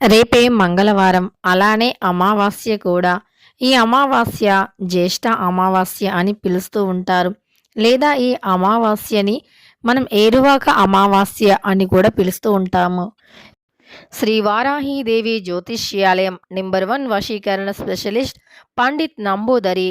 రేపే మంగళవారం. అలానే అమావాస్య కూడా. ఈ అమావాస్య జ్యేష్ఠ అమావాస్య అని పిలుస్తూ ఉంటారు. లేదా ఈ అమావాస్యని మనం ఏరువాక అమావాస్య అని కూడా పిలుస్తూ ఉంటాము. శ్రీ వారాహీదేవి జ్యోతిష్యాలయం నెంబర్ వన్ వశీకరణ స్పెషలిస్ట్ పండిత్ నంబూదరి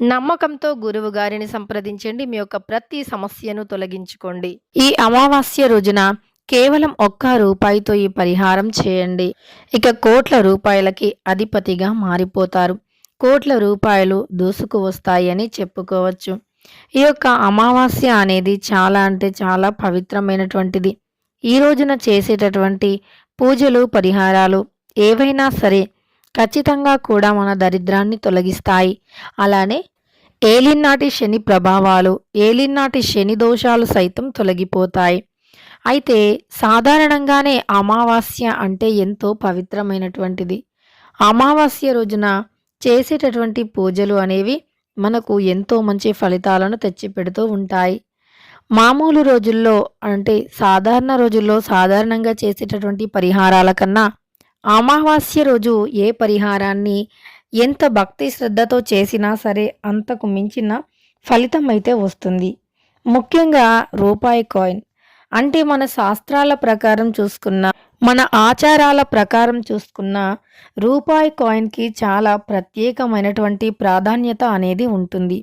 నమ్మకంతో గురువు గారిని సంప్రదించండి. మీ యొక్క ప్రతి సమస్యను తొలగించుకోండి. ఈ అమావాస్య రోజున కేవలం ఒక్క రూపాయితో ఈ పరిహారం చేయండి. ఇక కోట్ల రూపాయలకి అధిపతిగా మారిపోతారు. కోట్ల రూపాయలు దూసుకు వస్తాయని చెప్పుకోవచ్చు. ఈ యొక్క అమావాస్య అనేది చాలా అంటే చాలా పవిత్రమైనటువంటిది. ఈ రోజున చేసేటటువంటి పూజలు పరిహారాలు ఏవైనా సరే ఖచ్చితంగా కూడా మన దరిద్రాన్ని తొలగిస్తాయి. అలానే ఏలినాటి శని ప్రభావాలు ఏలినాటి శని దోషాలు సైతం తొలగిపోతాయి. అయితే సాధారణంగానే అమావాస్య అంటే ఎంతో పవిత్రమైనటువంటిది. అమావాస్య రోజున చేసేటటువంటి పూజలు అనేవి మనకు ఎంతో మంచి ఫలితాలను తెచ్చిపెడుతూ ఉంటాయి. మామూలు రోజుల్లో అంటే సాధారణ రోజుల్లో సాధారణంగా చేసేటటువంటి పరిహారాల కన్నా అమావాస్య రోజు ఏ పరిహారాన్ని ఎంత భక్తి శ్రద్ధతో చేసినా సరే అంతకు మించిన ఫలితం అయితే వస్తుంది. ముఖ్యంగా రూపాయి కాయిన్. అంటే మన శాస్త్రాల ప్రకారం చూసుకున్న మన ఆచారాల ప్రకారం చూసుకున్న రూపాయి కాయిన్కి చాలా ప్రత్యేకమైనటువంటి ప్రాధాన్యత అనేది ఉంటుంది.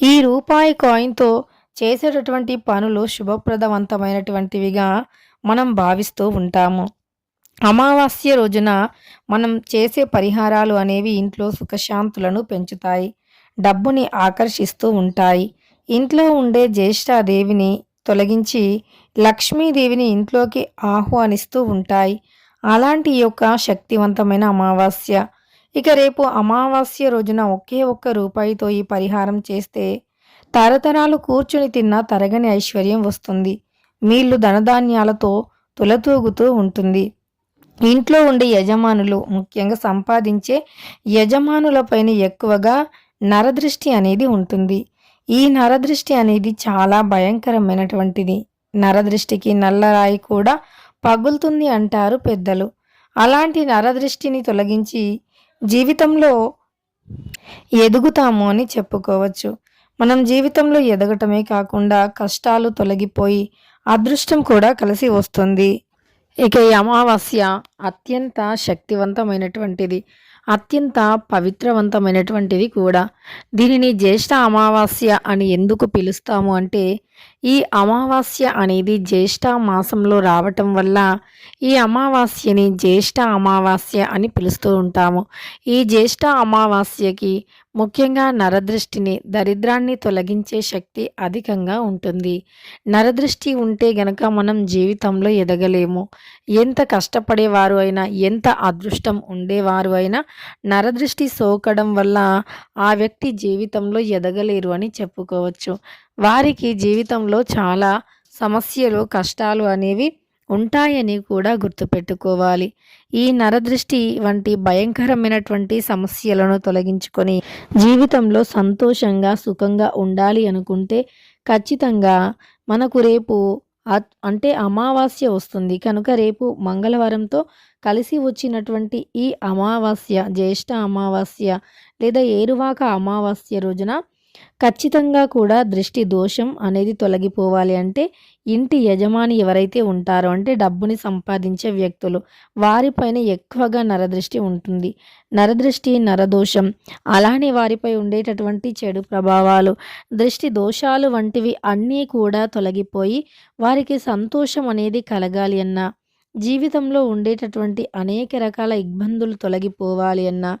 ఈ రూపాయి కాయిన్తో చేసేటటువంటి పనులు శుభప్రదవంతమైనటువంటివిగా మనం భావిస్తూ ఉంటాము. అమావాస్య రోజున మనం చేసే పరిహారాలు అనేవి ఇంట్లో సుఖశాంతులను పెంచుతాయి. డబ్బుని ఆకర్షిస్తూ ఉంటాయి. ఇంట్లో ఉండే జ్యేష్ఠాదేవిని తొలగించి లక్ష్మీదేవిని ఇంట్లోకి ఆహ్వానిస్తూ ఉంటాయి. అలాంటి యొక్క శక్తివంతమైన అమావాస్య. ఇక రేపు అమావాస్య రోజున ఒకే ఒక్క రూపాయితో ఈ పరిహారం చేస్తే తరతరాలు కూర్చుని తిన్న తరగని ఐశ్వర్యం వస్తుంది. మీళ్ళు ధనధాన్యాలతో తులతూగుతూ ఉంటుంది. ఇంట్లో ఉండే యజమానులు ముఖ్యంగా సంపాదించే యజమానులపైన ఎక్కువగా నరదృష్టి అనేది ఉంటుంది. ఈ నరదృష్టి అనేది చాలా భయంకరమైనటువంటిది. నరదృష్టికి నల్లరాయి కూడా పగులుతుంది అంటారు పెద్దలు. అలాంటి నరదృష్టిని తొలగించి జీవితంలో ఎదుగుతాము అని చెప్పుకోవచ్చు. మనం జీవితంలో ఎదగటమే కాకుండా కష్టాలు తొలగిపోయి అదృష్టం కూడా కలిసి వస్తుంది. ఇక ఈ అమావాస్య అత్యంత శక్తివంతమైనటువంటిది అత్యంత పవిత్రవంతమైనటువంటిది కూడా. దీనిని జ్యేష్ఠ అమావాస్య అని ఎందుకు పిలుస్తాము అంటే ఈ అమావాస్య అనేది జ్యేష్ఠ మాసంలో రావటం వల్ల ఈ అమావాస్యని జ్యేష్ఠ అమావాస్య అని పిలుస్తూ ఉంటాము. ఈ జ్యేష్ఠ అమావాస్యకి ముఖ్యంగా నరదృష్టిని దరిద్రాన్ని తొలగించే శక్తి అధికంగా ఉంటుంది. నరదృష్టి ఉంటే గనక మనం జీవితంలో ఎదగలేము. ఎంత కష్టపడేవారు అయినా ఎంత అదృష్టం ఉండేవారు అయినా నరదృష్టి సోకడం వల్ల ఆ వ్యక్తి జీవితంలో ఎదగలేరు అని చెప్పుకోవచ్చు. వారికి జీవితంలో చాలా సమస్యలు కష్టాలు అనేవి ఉంటాయని కూడా గుర్తుపెట్టుకోవాలి. ఈ నరదృష్టి వంటి భయంకరమైనటువంటి సమస్యలను తొలగించుకొని జీవితంలో సంతోషంగా సుఖంగా ఉండాలి అనుకుంటే ఖచ్చితంగా మనకు రేపు అంటే అమావాస్య వస్తుంది. కనుక రేపు మంగళవారంతో కలిసి వచ్చినటువంటి ఈ అమావాస్య జ్యేష్ఠ అమావాస్య లేదా ఏరువాక అమావాస్య రోజున ఖచ్చితంగా కూడా దృష్టి దోషం అనేది తొలగిపోవాలి అంటే ఇంటి యజమాని ఎవరైతే ఉంటారో అంటే డబ్బుని సంపాదించే వ్యక్తులు వారిపైన ఎక్కువగా నరదృష్టి ఉంటుంది. నరదృష్టి నరదోషం అలానే వారిపై ఉండేటటువంటి చెడు ప్రభావాలు దృష్టి దోషాలు వంటివి అన్నీ కూడా తొలగిపోయి వారికి సంతోషం అనేది కలగాలి అన్నా జీవితంలో ఉండేటటువంటి అనేక రకాల ఇబ్బందులు తొలగిపోవాలి అన్నా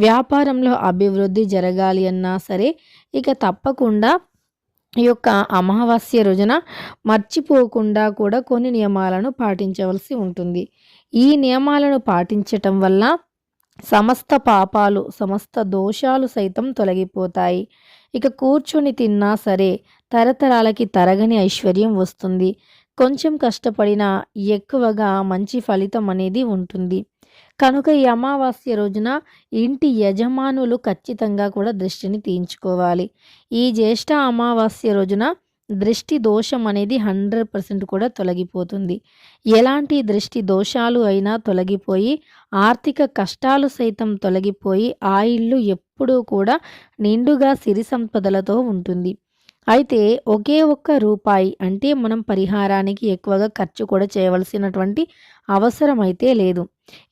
వ్యాపారంలో అభివృద్ధి జరగాలి అన్నా సరే ఇక తప్పకుండా ఈ యొక్క అమావాస్య రోజున మర్చిపోకుండా కూడా కొన్ని నియమాలను పాటించవలసి ఉంటుంది. ఈ నియమాలను పాటించటం వల్ల సమస్త పాపాలు సమస్త దోషాలు సైతం తొలగిపోతాయి. ఇక కూర్చొని తిన్నా సరే తరతరాలకి తరగని ఐశ్వర్యం వస్తుంది. కొంచెం కష్టపడినా ఎక్కువగా మంచి ఫలితం అనేది ఉంటుంది. కనుక ఈ అమావాస్య రోజున ఇంటి యజమానులు ఖచ్చితంగా కూడా దృష్టిని తీయించుకోవాలి. ఈ జ్యేష్ఠ అమావాస్య రోజున దృష్టి దోషం అనేది హండ్రెడ్ పర్సెంట్ కూడా తొలగిపోతుంది. ఎలాంటి దృష్టి దోషాలు అయినా తొలగిపోయి ఆర్థిక కష్టాలు సైతం తొలగిపోయి ఆ ఇల్లు ఎప్పుడూ కూడా నిండుగా సిరి సంపదలతో ఉంటుంది. అయితే ఒకే ఒక్క రూపాయి అంటే మనం పరిహారానికి ఎక్కువగా ఖర్చు కూడా చేయవలసినటువంటి అవసరం అయితే లేదు.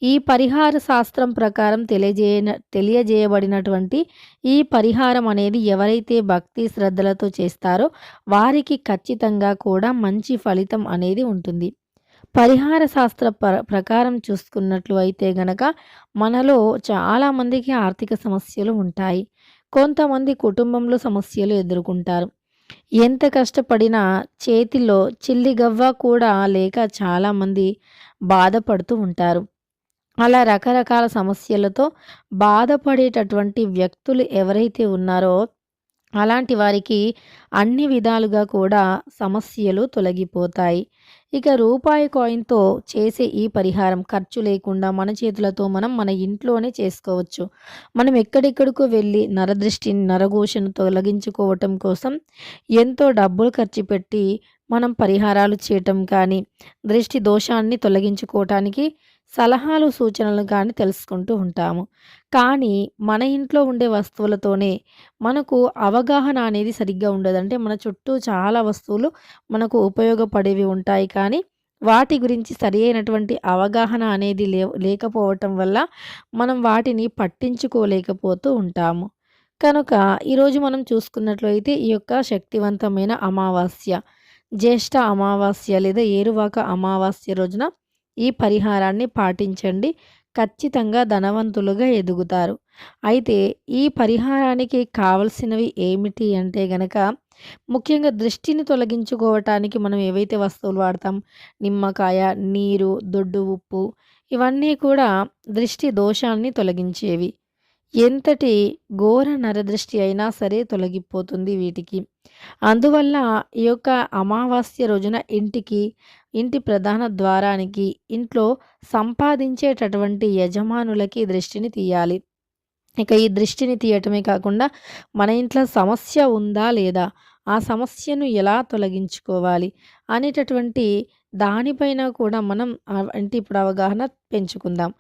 ఈ పరిహార శాస్త్రం ప్రకారం తెలియజేయ తెలియజేయబడినటువంటి ఈ పరిహారం అనేది ఎవరైతే భక్తి శ్రద్ధలతో చేస్తారో వారికి ఖచ్చితంగా కూడా మంచి ఫలితం అనేది ఉంటుంది. పరిహార శాస్త్ర ప్ర ప్రకారం చూసుకున్నట్లు అయితే గనక మనలో చాలామందికి ఆర్థిక సమస్యలు ఉంటాయి. కొంతమంది కుటుంబంలో సమస్యలు ఎదుర్కొంటారు. ఎంత కష్టపడినా చేతిలో చిల్లిగవ్వ కూడా లేక చాలామంది బాధపడుతూ ఉంటారు. అలా రకరకాల సమస్యలతో బాధపడేటటువంటి వ్యక్తులు ఎవరైతే ఉన్నారో అలాంటి వారికి అన్ని విధాలుగా కూడా సమస్యలు తొలగిపోతాయి. ఇక రూపాయి కాయిన్తో చేసే ఈ పరిహారం ఖర్చు లేకుండా మన చేతులతో మనం మన ఇంట్లోనే చేసుకోవచ్చు. మనం ఎక్కడెక్కడికో వెళ్ళి నరదృష్టిని నరఘోషను తొలగించుకోవటం కోసం ఎంతో డబ్బులు ఖర్చు పెట్టి మనం పరిహారాలు చేయటం కానీ దృష్టి దోషాన్ని తొలగించుకోవటానికి సలహాలు సూచనలు కానీ తెలుసుకుంటూ ఉంటాము. కానీ మన ఇంట్లో ఉండే వస్తువులతోనే మనకు అవగాహన అనేది సరిగ్గా ఉండదు. అంటే మన చుట్టూ చాలా వస్తువులు మనకు ఉపయోగపడేవి ఉంటాయి. కానీ వాటి గురించి సరి అయినటువంటి అవగాహన అనేది లే లేకపోవటం వల్ల మనం వాటిని పట్టించుకోలేకపోతూ ఉంటాము. కనుక ఈరోజు మనం చూసుకున్నట్లయితే ఈ యొక్క శక్తివంతమైన అమావాస్య జ్యేష్ఠ అమావాస్య లేదా ఏరువాక అమావాస్య రోజున ఈ పరిహారాన్ని పాటించండి. ఖచ్చితంగా ధనవంతులుగా ఎదుగుతారు. అయితే ఈ పరిహారానికి కావలసినవి ఏమిటి అంటే గనక ముఖ్యంగా దృష్టిని తొలగించుకోవటానికి మనం ఏవైతే వస్తువులు వాడతాం నిమ్మకాయ నీరు దొడ్డు ఉప్పు ఇవన్నీ కూడా దృష్టి దోషాన్ని తొలగించేవి. ఎంతటి ఘోర నరదృష్టి అయినా సరే తొలగిపోతుంది వీటికి. అందువల్ల ఈ యొక్క అమావాస్య రోజున ఇంటికి ఇంటి ప్రధాన ద్వారానికి ఇంట్లో సంపాదించేటటువంటి యజమానులకి దృష్టిని తీయాలి. ఇక ఈ దృష్టిని తీయటమే కాకుండా మన ఇంట్లో సమస్య ఉందా లేదా ఆ సమస్యను ఎలా తొలగించుకోవాలి అనేటటువంటి దానిపైన కూడా మనం అంటే ఇప్పుడు అవగాహన పెంచుకుందాం.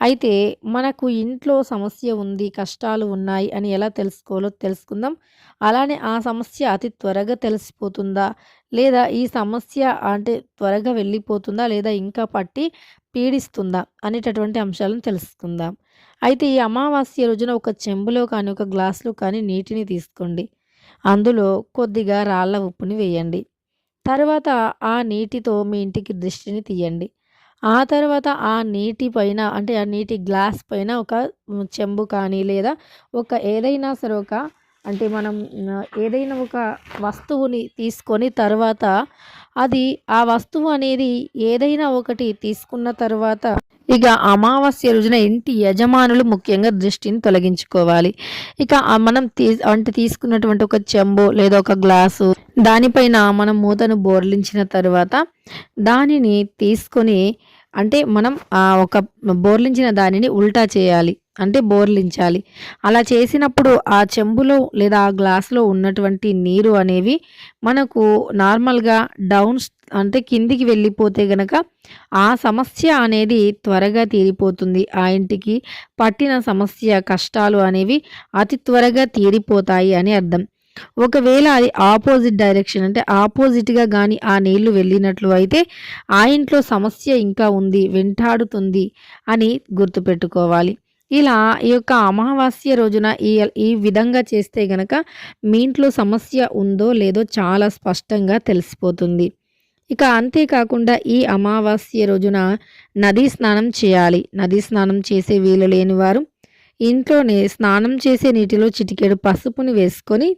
అయితే మనకు ఇంట్లో సమస్య ఉంది కష్టాలు ఉన్నాయి అని ఎలా తెలుసుకోవాలో తెలుసుకుందాం. అలానే ఆ సమస్య అతి త్వరగా తెలిసిపోతుందా? లేదా ఈ సమస్య అంటే త్వరగా వెళ్ళిపోతుందా? లేదా ఇంకా పట్టి పీడిస్తుందా? అనేటటువంటి అంశాలను తెలుసుకుందాం. అయితే ఈ అమావాస్య రోజున ఒక చెంబులో కానీ ఒక గ్లాసులో కానీ నీటిని తీసుకోండి. అందులో కొద్దిగా రాళ్ళ ఉప్పుని వేయండి. తర్వాత ఆ నీటితో మీ ఇంటికి దృష్టిని తీయండి. ఆ తర్వాత ఆ నీటి పైన అంటే ఆ నీటి గ్లాస్ పైన ఒక చెంబు కానీ లేదా ఒక ఏదైనా సరే ఒక అంటే మనం ఏదైనా ఒక వస్తువుని తీసుకొని తర్వాత అది ఆ వస్తువు అనేది ఏదైనా ఒకటి తీసుకున్న తర్వాత ఇక అమావాస్య రోజున ఇంటి యజమానులు ముఖ్యంగా దృష్టిని తొలగించుకోవాలి. ఇక మనం తీ అంటే తీసుకున్నటువంటి ఒక చెంబు లేదా ఒక గ్లాసు దానిపైన మనం మూతను బోర్లించిన తర్వాత దానిని తీసుకొని అంటే మనం ఒక బోర్లించిన దానిని ఉల్టా చేయాలి. అంటే బోర్లించాలి. అలా చేసినప్పుడు ఆ చెంబులో లేదా ఆ గ్లాసులో ఉన్నటువంటి నీరు అనేవి మనకు నార్మల్గా డౌన్ అంటే కిందికి వెళ్ళిపోతే గనక ఆ సమస్య అనేది త్వరగా తీరిపోతుంది. ఆ ఇంటికి పట్టిన సమస్య కష్టాలు అనేవి అతి త్వరగా తీరిపోతాయి అని అర్థం. ఒకవేళ అది ఆపోజిట్ డైరెక్షన్ అంటే ఆపోజిట్గా కానీ ఆ నీళ్ళు వెళ్ళినట్లు అయితే ఆ ఇంట్లో సమస్య ఇంకా ఉంది వెంటాడుతుంది అని గుర్తుపెట్టుకోవాలి. ఇలా ఈ యొక్క అమావాస్య రోజున ఈ ఈ విధంగా చేస్తే గనక మీ ఇంట్లో సమస్య ఉందో లేదో చాలా స్పష్టంగా తెలిసిపోతుంది. ఇక అంతేకాకుండా ఈ అమావాస్య రోజున నదీ స్నానం చేయాలి. నదీ స్నానం చేసే వీలు లేని వారు ఇంట్లోనే స్నానం చేసే నీటిలో చిటికెడు పసుపుని వేసుకొని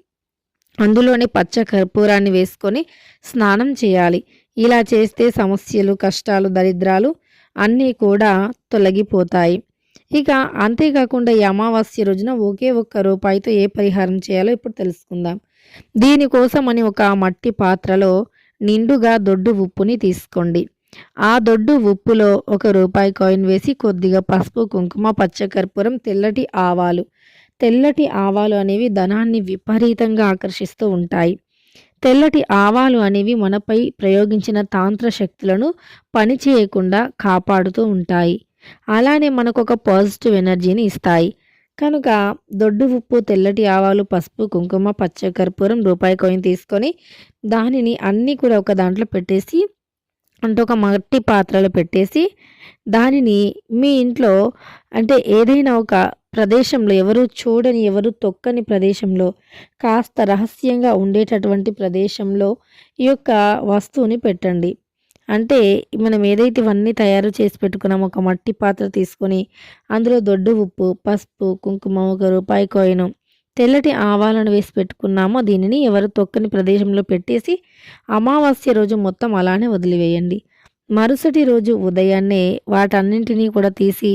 అందులోనే పచ్చ కర్పూరాన్ని వేసుకొని స్నానం చేయాలి. ఇలా చేస్తే సమస్యలు కష్టాలు దరిద్రాలు అన్నీ కూడా తొలగిపోతాయి. ఇక అంతేకాకుండా ఈ అమావాస్య రోజున ఒకే ఒక్క రూపాయితో ఏ పరిహారం చేయాలో ఇప్పుడు తెలుసుకుందాం. దీనికోసం అని ఒక మట్టి పాత్రలో నిండుగా దొడ్డు ఉప్పుని తీసుకోండి. ఆ దొడ్డు ఉప్పులో ఒక రూపాయి కాయిన్ వేసి కొద్దిగా పసుపు కుంకుమ పచ్చకర్పూరం తెల్లటి ఆవాలు. తెల్లటి ఆవాలు అనేవి ధనాన్ని విపరీతంగా ఆకర్షిస్తూ ఉంటాయి. తెల్లటి ఆవాలు అనేవి మనపై ప్రయోగించిన తాంత్ర శక్తులను పనిచేయకుండా కాపాడుతూ ఉంటాయి. అలానే మనకు ఒక పాజిటివ్ ఎనర్జీని ఇస్తాయి. కనుక దొడ్డు ఉప్పు తెల్లటి ఆవాలు పసుపు కుంకుమ పచ్చ కర్పూరం రూపాయి కాయిన్ తీసుకొని దానిని అన్నీ కూడా ఒక దాంట్లో పెట్టేసి అంటే ఒక మట్టి పాత్రలో పెట్టేసి దానిని మీ ఇంట్లో అంటే ఏదైనా ఒక ప్రదేశంలో ఎవరు చూడని ఎవరు తొక్కని ప్రదేశంలో కాస్త రహస్యంగా ఉండేటటువంటి ప్రదేశంలో ఈ యొక్క వస్తువుని పెట్టండి. అంటే మనం ఏదైతే ఇవన్నీ తయారు చేసి పెట్టుకున్నామో ఒక మట్టి పాత్ర తీసుకొని అందులో దొడ్డు ఉప్పు పసుపు కుంకుమ ఒక రూపాయి కాయిన్ తెల్లటి ఆవాలను వేసి పెట్టుకున్నామో దీనిని ఎవరు తొక్కని ప్రదేశంలో పెట్టేసి అమావాస్య రోజు మొత్తం అలానే వదిలివేయండి. మరుసటి రోజు ఉదయాన్నే వాటన్నింటినీ కూడా తీసి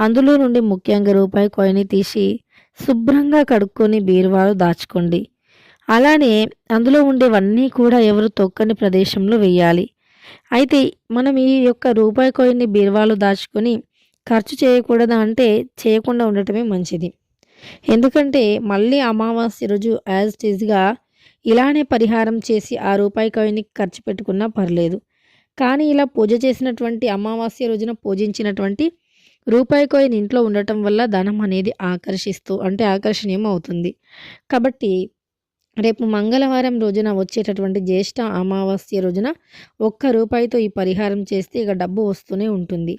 అందులో నుండి ముఖ్యంగా రూపాయి కాయిన్ తీసి శుభ్రంగా కడుక్కొని బీరువాలో దాచుకోండి. అలానే అందులో ఉండేవన్నీ కూడా ఎవరు తొక్కని ప్రదేశంలో వేయాలి. అయితే మనం ఈ యొక్క రూపాయి కాయిన్ని బీరువాలో దాచుకొని ఖర్చు చేయకూడదా అంటే చేయకుండా ఉండటమే మంచిది. ఎందుకంటే మళ్ళీ అమావాస్య రోజు యాజ్ టీజ్గా ఇలానే పరిహారం చేసి ఆ రూపాయి కాయిన్ని ఖర్చు పెట్టుకున్నా పర్లేదు. కానీ ఇలా పూజ చేసినటువంటి అమావాస్య రోజున పూజించినటువంటి రూపాయి కాయిన్ ఇంట్లో ఉండటం వల్ల ధనం అనేది ఆకర్షిస్తూ అంటే ఆకర్షణీయం అవుతుంది. కాబట్టి రేపు మంగళవారం రోజున వచ్చేటటువంటి జ్యేష్ఠ అమావాస్య రోజున ఒక్క రూపాయితో ఈ పరిహారం చేస్తే ఇక డబ్బు వస్తూనే ఉంటుంది.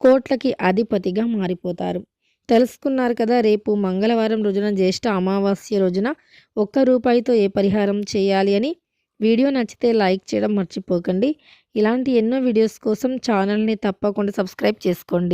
కోట్లకి అధిపతిగా మారిపోతారు. తెలుసుకున్నారు కదా రేపు మంగళవారం రోజున జ్యేష్ఠ అమావాస్య రోజున ఒక్క రూపాయితో ఏ పరిహారం చేయాలి అని? వీడియో నచ్చితే లైక్ చేయడం మర్చిపోకండి. ఇలాంటి ఎన్నో వీడియోస్ కోసం ఛానల్ని తప్పకుండా సబ్స్క్రైబ్ చేసుకోండి.